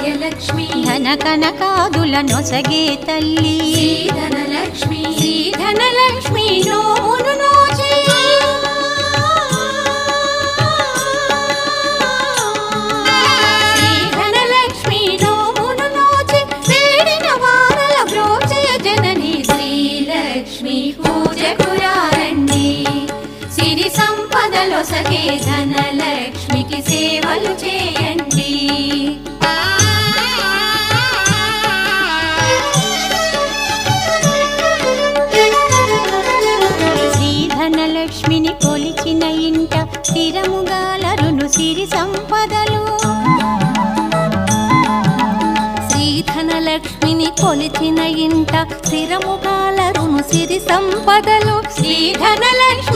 ధనలక్ష్మి ధన కనకాదుల నొసగే తల్లి. శ్రీధనలక్ష్మి. శ్రీధనలక్ష్మి నోమును నోచి. శ్రీధనలక్ష్మి నోమును నోచి. వేడిన వారల బ్రోచయ జనని శ్రీలక్ష్మి పూజకు రారండి సిరి సంపదలో సగే ధనలక్ష్మికి సేవలు చేయండి లక్ష్మిని కొలిచిన ఇంట స్థిరముగాలరును సిరి సంపదలు. శ్రీధనలక్ష్మిని కొలిచిన ఇంట స్థిరముగాలరును సిరి సంపదలు. శ్రీధనలక్ష్మి